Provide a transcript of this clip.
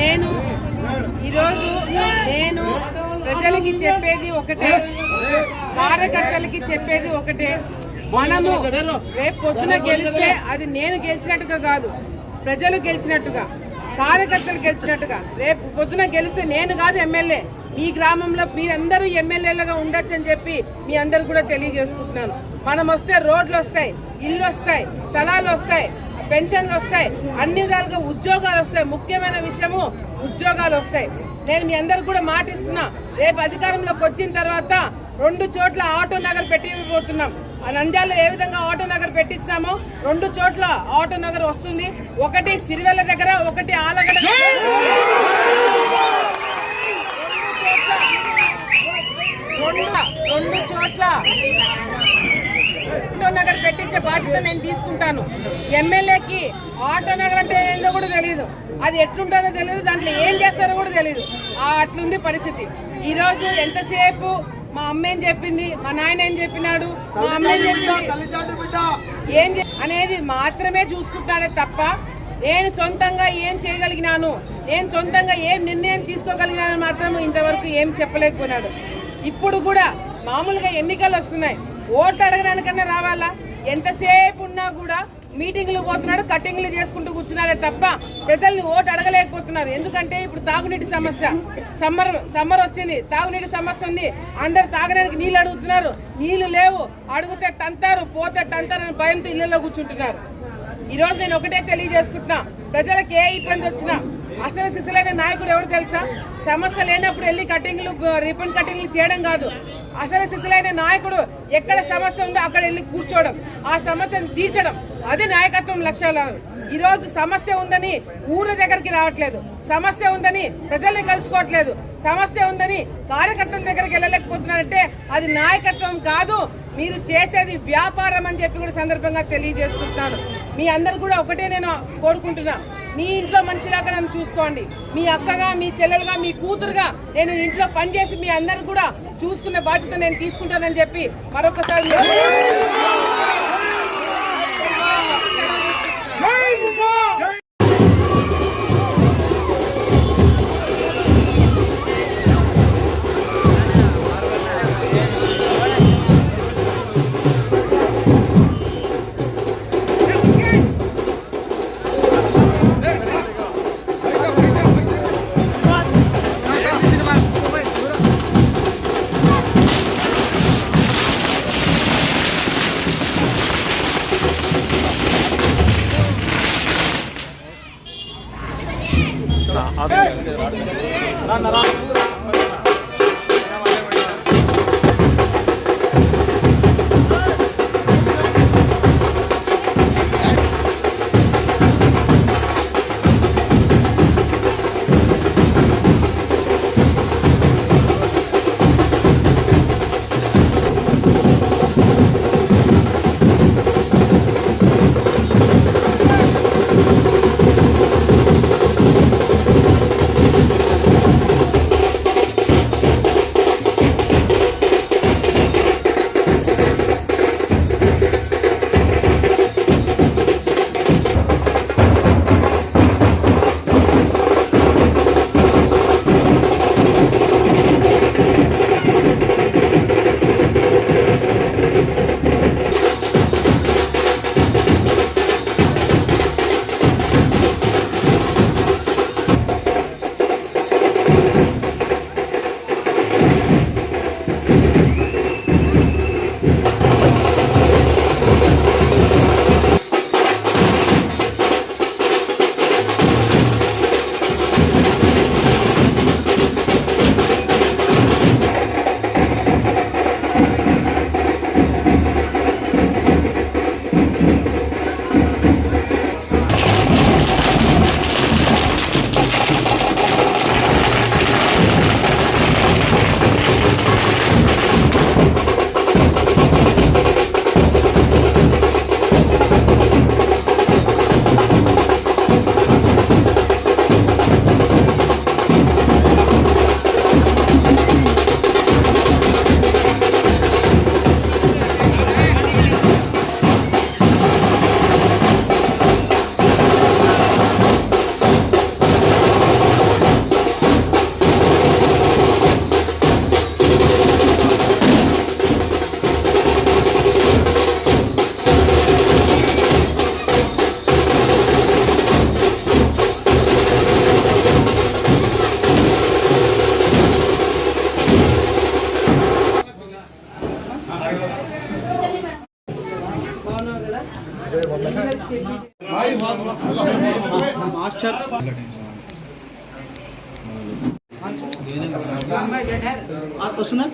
నేను ఈరోజు నేను ప్రజలకి చెప్పేది ఒకటే కార్యకర్తలకి చెప్పేది ఒకటే. మనము రేపు పొద్దున గెలిస్తే అది నేను గెలిచినట్టుగా కాదు ప్రజలు గెలిచినట్టుగా కార్యకర్తలు గెలిచినట్టుగా. రేపు పొద్దున గెలిస్తే నేను కాదు ఎమ్మెల్యే. మీ గ్రామంలో మీరందరూ ఎమ్మెల్యేలుగా ఉండొచ్చు అని చెప్పి మీ అందరు కూడా తెలియజేసుకుంటున్నాను. మనం వస్తే రోడ్లు వస్తాయి ఇల్లు వస్తాయి స్థలాలు వస్తాయి. పెన్షన్లు వస్తాయి అన్ని విధాలుగా ఉద్యోగాలు వస్తాయి. ముఖ్యమైన విషయము ఉద్యోగాలు వస్తాయి. నేను మీ అందరికి కూడా మాటిస్తున్నా రేపు అధికారంలోకి వచ్చిన తర్వాత రెండు చోట్ల ఆటో నగర్ పెట్టిపోతున్నాం. ఆ నంద్యాలలో ఏ విధంగా ఆటో నగర్ పెట్టించినామో రెండు చోట్ల ఆటో నగర్ వస్తుంది. ఒకటి సిరివెల్ల దగ్గర ఒకటి ఆలగడ రెండు చోట్ల ఆటో నగర్ పెట్టి పెట్టించే బాధ్యత నేను తీసుకుంటాను. ఎమ్మెల్యేకి ఆటో నగర్ అంటే ఏందో కూడా తెలియదు అది ఎట్లుంటుందో తెలియదు దాంట్లో ఏం చేస్తారో కూడా తెలియదు అట్లుంది పరిస్థితి. ఈ రోజు ఎంతసేపు మా అమ్మ ఏం చెప్పింది మా నాయన ఏం చెప్పినాడు మా అమ్మ ఏం చెప్పింది? ఏం అనేది మాత్రమే చూసుకుంటున్నాడే తప్ప నేను సొంతంగా ఏం చేయగలిగినాను నేను సొంతంగా ఏం నిర్ణయం తీసుకోగలిగినాను మాత్రం ఇంతవరకు ఏం చెప్పలేకపోయినాడు. ఇప్పుడు కూడా మామూలుగా ఎన్నికలు వస్తున్నాయి. ఓట్లు అడగడానికన్నా రావాలా? ఎంతసేపు ఉన్నా కూడా మీటింగ్లు పోతున్నాడు కటింగ్లు చేసుకుంటూ కూర్చున్నారే తప్ప ప్రజల్ని ఓటు అడగలేకపోతున్నారు. ఎందుకంటే ఇప్పుడు తాగునీటి సమస్య. సమ్మర్ సమ్మర్ వచ్చింది. తాగునీటి సమస్య ఉంది. అందరు తాగడానికి నీళ్ళు అడుగుతున్నారు. నీళ్ళు లేవు. అడిగితే తంతారు పోతే తంతారని భయంతో ఇళ్ళలో కూర్చుంటున్నారు. ఈరోజు నేను ఒకటే తెలియజేసుకుంటున్నా. ప్రజలకు ఏ ఇబ్బంది వచ్చినా అసలు శిశులైన నాయకుడు ఎవరు తెలుసా? సమస్య లేనప్పుడు వెళ్ళి కటింగ్లు రిబన్ కటింగ్లు చేయడం కాదు. అసలు సిసలైన నాయకుడు ఎక్కడ సమస్య ఉందో అక్కడ వెళ్ళి కూర్చోవడం ఆ సమస్యను తీర్చడం అది నాయకత్వం లక్ష్యాలు. ఈరోజు సమస్య ఉందని ఊళ్ళ దగ్గరికి రావట్లేదు. సమస్య ఉందని ప్రజల్ని కలుసుకోవట్లేదు. సమస్య ఉందని కార్యకర్తల దగ్గరికి వెళ్ళలేకపోతున్నారంటే అది నాయకత్వం కాదు. మీరు చేసేది వ్యాపారం అని చెప్పి కూడా సందర్భంగా తెలియజేసుకుంటున్నాను. మీ అందరు కూడా ఒకటే నేను కోరుకుంటున్నా. మీ ఇంట్లో మనిషిలాగా నన్ను చూసుకోండి. మీ అక్కగా మీ చెల్లెలుగా మీ కూతురుగా నేను ఇంట్లో పనిచేసి మీ అందరికి కూడా చూసుకునే బాధ్యత నేను తీసుకుంటానని చెప్పి మరొకసారి な。あ、あ、あ、あ、あ、あ、あ、మాస్టర్ तो सुना